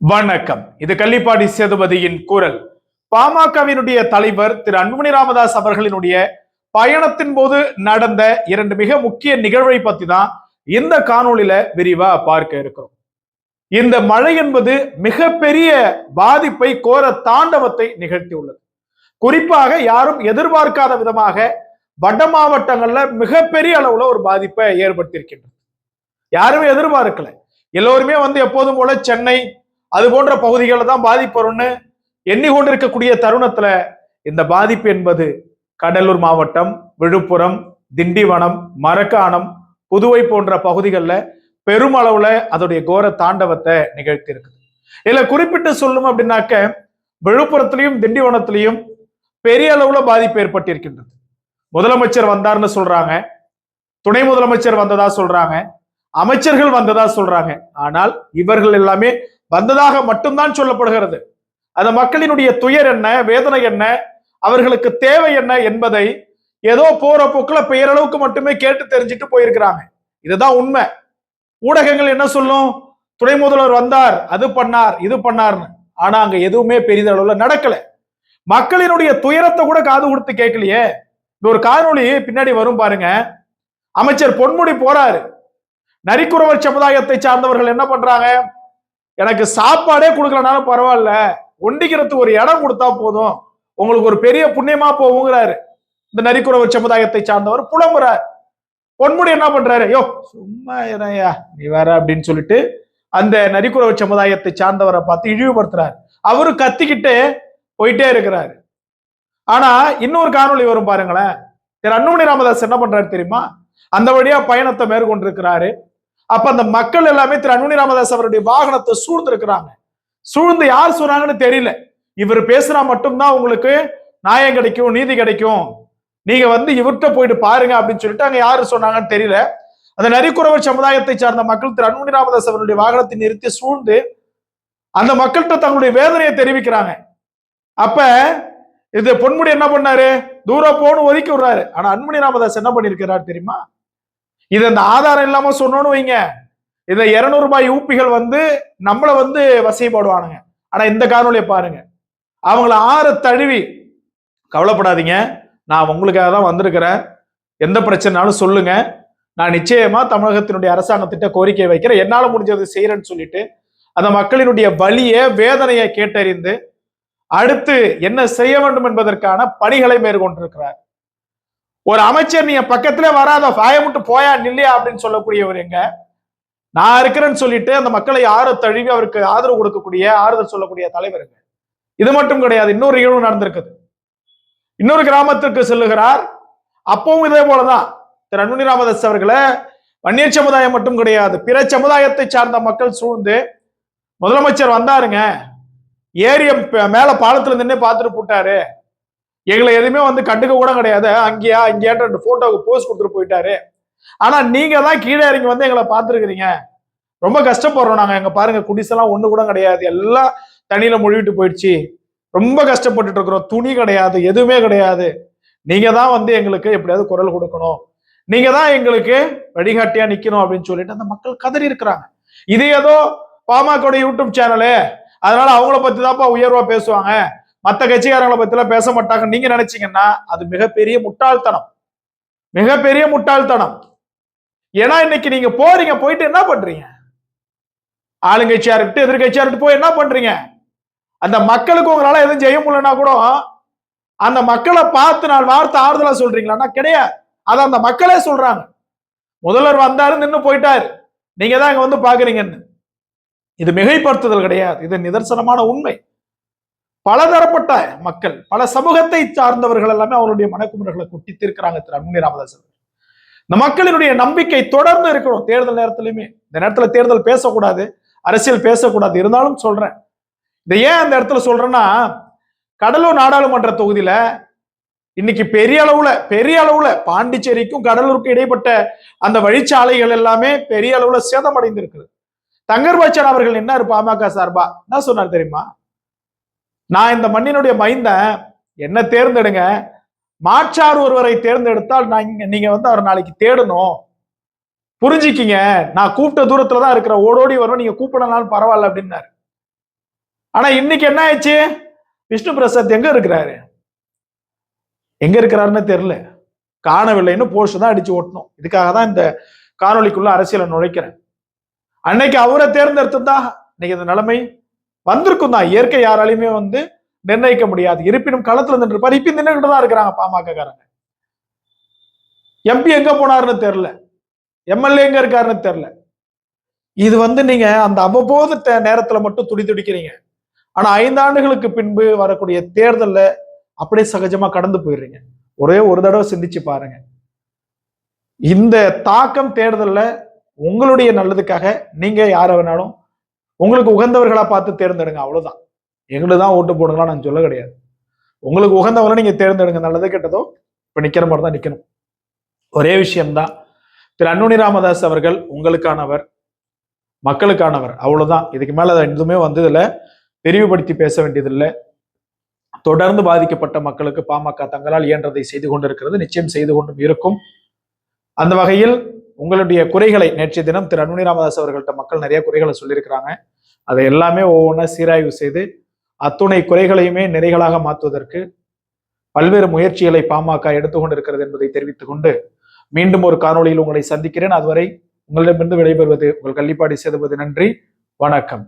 வணக்கம். இது கள்ளிப்பாடி சேதுபதியின் குரல். பாமகவினுடைய தலைவர் திரு அன்புமணி ராமதாஸ் அவர்களினுடைய பயணத்தின் போது நடந்த இரண்டு மிக முக்கிய நிகழ்வை பத்தி தான் இந்த காணொளியில விரிவா பார்க்க இருக்கிறோம். இந்த மழை என்பது மிகப்பெரிய பாதிப்பை கோர தாண்டவத்தை நிகழ்த்தியுள்ளது. குறிப்பாக யாரும் எதிர்பார்க்காத விதமாக வட மாவட்டங்கள்ல மிகப்பெரிய அளவுல ஒரு பாதிப்பை ஏற்படுத்தியிருக்கின்றது. யாருமே எதிர்பார்க்கல. எல்லோருமே வந்து எப்போதும் போல சென்னை அது போன்ற பகுதிகளில் தான் பாதிப்பு வரும்னு எண்ணிக்கொண்டிருக்கக்கூடிய தருணத்துல இந்த பாதிப்பு என்பது கடலூர் மாவட்டம் விழுப்புரம் திண்டிவனம் மரக்காணம் புதுவை போன்ற பகுதிகளில் பெருமளவுல அதோடைய கோர தாண்டவத்தை நிகழ்த்தி இருக்குது இதுல குறிப்பிட்டு சொல்லணும் அப்படின்னாக்க விழுப்புரத்திலையும் திண்டிவனத்திலையும் பெரிய அளவுல பாதிப்பு ஏற்பட்டிருக்கின்றது. முதலமைச்சர் வந்தார்னு சொல்றாங்க. துணை முதலமைச்சர் வந்ததா சொல்றாங்க. அமைச்சர்கள் வந்ததா சொல்றாங்க. ஆனால் இவர்கள் எல்லாமே வந்ததாக மட்டும்தான் சொல்லப்படுகிறது. அந்த மக்களினுடைய துயர் என்ன வேதனை என்ன அவர்களுக்கு தேவை என்ன என்பதை ஏதோ போற போக்குல பெயரளவுக்கு மட்டுமே கேட்டு தெரிஞ்சுட்டு போயிருக்கிறாங்க. இதுதான் உண்மை. ஊடகங்கள் என்ன சொல்லும்? துணை முதல்வர் வந்தார் அது பண்ணார் இது பண்ணார்னு. ஆனா அங்க எதுவுமே பெரிதளவுல நடக்கல. மக்களினுடைய துயரத்தை கூட காது கொடுத்து கேட்கலையே. இந்த ஒரு காணொளி பின்னாடி வரும் பாருங்க. அமைச்சர் பொன்முடி போறாரு. நரிக்குறவர் சமுதாயத்தை சார்ந்தவர்கள் என்ன பண்றாங்க? எனக்கு சாப்பாடே கொடுக்கலனாலும் பரவாயில்ல. ஒண்டிக்கிறது ஒரு இடம் கொடுத்தா போதும். உங்களுக்கு ஒரு பெரிய புண்ணியமா போகுங்கிறாரு. இந்த நரிக்குறவர் சமுதாயத்தை சார்ந்தவர் புலம்புறார். பொன்முடி என்ன பண்றாரு? ஐயோ சும்மா என்னய்யா நீ வேற அப்படின்னு சொல்லிட்டு அந்த நரிக்குறவர் சமுதாயத்தை சார்ந்தவரை பார்த்து இழிவுபடுத்துறாரு. அவரு கத்திக்கிட்டு போயிட்டே இருக்கிறாரு. ஆனா இன்னொரு காணொளி வரும் பாருங்களேன். திரு அன்புமணி ராமதாஸ் என்ன பண்றாரு தெரியுமா? அந்த வழியா பயணத்தை மேற்கொண்டிருக்கிறாரு. அப்ப அந்த மக்கள் எல்லாமே திரு அன்புமணி ராமதாஸ் அவருடைய வாகனத்தை சூழ்ந்து இருக்கிறாங்க சூழ்ந்து யார் சொன்னாங்கன்னு தெரியல. இவர் பேசுனா மட்டும்தான் உங்களுக்கு நியாயம் கிடைக்கும் நீதி கிடைக்கும். நீங்க வந்து இவர்கிட்ட போயிட்டு பாருங்க அப்படின்னு சொல்லிட்டு அங்க யாரு சொன்னாங்கன்னு தெரியல. அந்த நரிக்குறவர் சமுதாயத்தை சார்ந்த மக்கள் திரு அன்புமணி ராமதாஸ் அவருடைய வாகனத்தை நிறுத்தி சூழ்ந்து அந்த மக்கள்கிட்ட தங்களுடைய வேதனையை தெரிவிக்கிறாங்க. அப்ப இது பொன்முடி என்ன பண்ணாரு? தூரம் போன்னு ஒதுக்கி விடுறாரு. ஆனா அன்புமணி ராமதாஸ் என்ன பண்ணிருக்கிறார் தெரியுமா? இது அந்த ஆதாரம் இல்லாம சொன்னோன்னு வைங்க. இந்த இருநூறு ரூபாய் யூப்பிகள் வந்து நம்மள வந்து வசைப்படுவானுங்க ஆனா இந்த காணொலியை பாருங்க. அவங்கள ஆற தழுவி கவலைப்படாதீங்க. நான் உங்களுக்காக தான் வந்திருக்கிறேன். எந்த பிரச்சனைனாலும் சொல்லுங்க. நான் நிச்சயமா தமிழகத்தினுடைய அரசாங்கத்திட்ட கோரிக்கை வைக்கிறேன். என்னால முடிஞ்சது செய்யறேன்னு சொல்லிட்டு அந்த மக்களினுடைய வழியை வேதனையை கேட்டறிந்து அடுத்து என்ன செய்ய வேண்டும் என்பதற்கான பணிகளை மேற்கொண்டிருக்கிறார். ஒரு அமைச்சர் நீ பக்கத்துல வராத பாயமுட்டு போயா நில்லையா அப்படின்னு சொல்லக்கூடியவர் எங்க? நான் இருக்கிறேன்னு சொல்லிட்டு அந்த மக்களை ஆற தழுவி அவருக்கு ஆதரவு கொடுக்கக்கூடிய ஆறுதல் சொல்லக்கூடிய தலைவருங்க இது மட்டும் கிடையாது இன்னொரு நிகழ்வு நடந்திருக்குது. இன்னொரு கிராமத்திற்கு செல்லுகிறார். அப்பவும் இதே போலதான். திரு அன்புனி ராமதாஸ் அவர்களை வன்னியர் சமுதாயம் மட்டும் கிடையாது பிற சமுதாயத்தை சார்ந்த மக்கள் சூழ்ந்து முதலமைச்சர் வந்தாருங்க. ஏரியம் மேல பாலத்துல நின்று பார்த்துட்டு போட்டாரு. எங்களை எதுவுமே வந்து கண்டுக்க கூட கிடையாது. அங்கேயா இங்கேயாட்ட ரெண்டு போட்டோவுக்கு போஸ்ட் கொடுத்துட்டு போயிட்டாரு. ஆனா நீங்க தான் கீழே இறங்கி வந்து எங்களை பார்த்துருக்குறீங்க. ரொம்ப கஷ்டப்படுறோம் நாங்க. எங்க பாருங்க குடிசெல்லாம் ஒண்ணு கூட கிடையாது. எல்லாம் தண்ணியில முழுவிட்டு போயிடுச்சு. ரொம்ப கஷ்டப்பட்டுட்டு இருக்கிறோம். துணி கிடையாது எதுவுமே கிடையாது. நீங்க தான் வந்து எங்களுக்கு எப்படியாவது குரல் கொடுக்கணும். நீங்க தான் எங்களுக்கு வழிகாட்டியா நிக்கணும் அப்படின்னு சொல்லிட்டு அந்த மக்கள் கதறி இருக்கிறாங்க. இது ஏதோ பாமக யூடியூப் சேனலு. அதனால அவங்கள பத்தி தான்ப்பா உயர்வா பேசுவாங்க. மற்ற கட்சிக்காரங்களை பத்தி எல்லாம் பேச மாட்டாங்க நீங்க நினைச்சீங்கன்னா அது மிகப்பெரிய முட்டாள்தனம். மிகப்பெரிய முட்டாள்தனம். ஏன்னா இன்னைக்கு நீங்க போறீங்க போயிட்டு என்ன பண்றீங்க? ஆளுங்கட்சியா இருக்கட்டும் எதிர்கட்சியா இருக்கட்டும் போய் என்ன பண்றீங்க? அந்த மக்களுக்கு உங்களால எதுவும் செய்ய முடியலன்னா கூட அந்த மக்களை பார்த்து நான் வார்த்தை ஆறுதலா சொல்றீங்களான்னா கிடையாது. அதை அந்த மக்களே சொல்றாங்க. முதல்வர் வந்தாரு நின்று போயிட்டாரு. நீங்க தான் இங்க வந்து பாக்குறீங்கன்னு இது மிகைப்படுத்துதல் கிடையாது. இது நிதர்சனமான உண்மை. பலதரப்பட்ட மக்கள் பல சமூகத்தை சார்ந்தவர்கள் எல்லாமே அவருடைய மனக்குமுறைகளை கொட்டி தீர்க்கிறாங்க திரு அன்புமணி ராமதாஸ் இந்த மக்களினுடைய நம்பிக்கை தொடர்ந்து இருக்கணும். தேர்தல் நேரத்திலுமே இந்த நேரத்துல தேர்தல் பேசக்கூடாது. அரசியல் பேசக்கூடாது. இருந்தாலும் சொல்றேன். இதை ஏன் அந்த இடத்துல சொல்றேன்னா கடலூர் நாடாளுமன்ற தொகுதியில இன்னைக்கு பெரிய அளவுல பெரிய அளவுல பாண்டிச்சேரிக்கும் கடலூருக்கும் இடைப்பட்ட அந்த வழிச்சாலைகள் எல்லாமே பெரிய அளவுல சேதமடைந்து இருக்குது அவர்கள் என்ன பாமக சார்பா? என்ன சொன்னார் தெரியுமா? நான் இந்த மண்ணினுடைய மைந்தன் என்ன தேர்ந்தெடுங்க. மாற்றார் ஒருவரை தேர்ந்தெடுத்தால் நான் நீங்க வந்து அவர் நாளைக்கு தேடணும். புரிஞ்சுக்கிங்க. நான் கூப்பிட்ட தூரத்துல தான் இருக்கிற ஓடோடி வருவேன். நீங்க கூப்பிடனாலும் பரவாயில்ல அப்படின்னாரு. ஆனா இன்னைக்கு என்ன ஆயிடுச்சு? விஷ்ணு பிரசாத் எங்க இருக்கிறாரு? எங்க இருக்கிறாருன்னு தெரியல. காணவில்லைன்னு போஸ்ட் தான் அடிச்சு ஓட்டணும். இதுக்காக தான் இந்த காணொலிக்குள்ள அரசியலை நுழைக்கிறேன். அன்னைக்கு அவரை தேர்ந்தெடுத்திருந்தா இன்னைக்கு இந்த நிலைமை வந்திருக்கும் தான். இயற்கை யாராலையுமே வந்து நிர்ணயிக்க முடியாது. இருப்பினும் களத்துல நின்று இப்பயும் நின்றுகிட்டு தான் இருக்கிறாங்க பாமகக்காரங்க எம்பி எங்க போனாருன்னு தெரியல. எம்எல்ஏ எங்க இருக்காருன்னு தெரியல. இது வந்து நீங்க அந்த அவ்வப்போது நேரத்துல மட்டும் துடி துடிக்கிறீங்க. ஆனா ஐந்து ஆண்டுகளுக்கு பின்பு வரக்கூடிய தேர்தல்ல அப்படியே சகஜமா கடந்து போயிடுறீங்க. ஒரே ஒரு தடவை சிந்திச்சு பாருங்க. இந்த தாக்கம் தேர்தல்ல உங்களுடைய நல்லதுக்காக நீங்க யாரை வேணாலும் உங்களுக்கு உகந்தவர்களா பார்த்து தேர்ந்தெடுங்க அவ்வளவுதான். எங்களுக்கு தான் ஓட்டு போடுங்களா நான் சொல்ல கிடையாது. உங்களுக்கு உகந்தவங்களை நீங்க தேர்ந்தெடுங்க நல்லது கெட்டதோ இப்ப நிக்கிற மாதிரி தான் நிக்கணும். ஒரே விஷயம்தான். திரு அன்னுனி ராமதாஸ் அவர்கள் உங்களுக்கானவர் மக்களுக்கானவர் அவ்வளவுதான். இதுக்கு மேல எதுவுமே வந்து இதுல தெரிவுபடுத்தி பேச வேண்டியதில்லை. தொடர்ந்து பாதிக்கப்பட்ட மக்களுக்கு பாமக தங்களால் இயன்றதை செய்து கொண்டிருக்கிறது நிச்சயம் செய்து கொண்டும் இருக்கும். அந்த வகையில் உங்களுடைய குறைகளை நேற்றைய தினம் திரு அன்புனி ராமதாஸ் அவர்கள்ட்ட மக்கள் நிறைய குறைகளை சொல்லியிருக்கிறாங்க. அதை எல்லாமே ஒவ்வொன்றா சீராய்வு செய்து அத்துணை குறைகளையுமே நிறைகளாக மாற்றுவதற்கு பல்வேறு முயற்சிகளை பாமக எடுத்துக்கொண்டிருக்கிறது என்பதை தெரிவித்துக் கொண்டு மீண்டும் ஒரு காணொளியில் உங்களை சந்திக்கிறேன். அதுவரை உங்களிடமிருந்து விடைபெறுவது உங்கள் கள்ளிப்பாடி சேதுபதி நன்றி. வணக்கம்.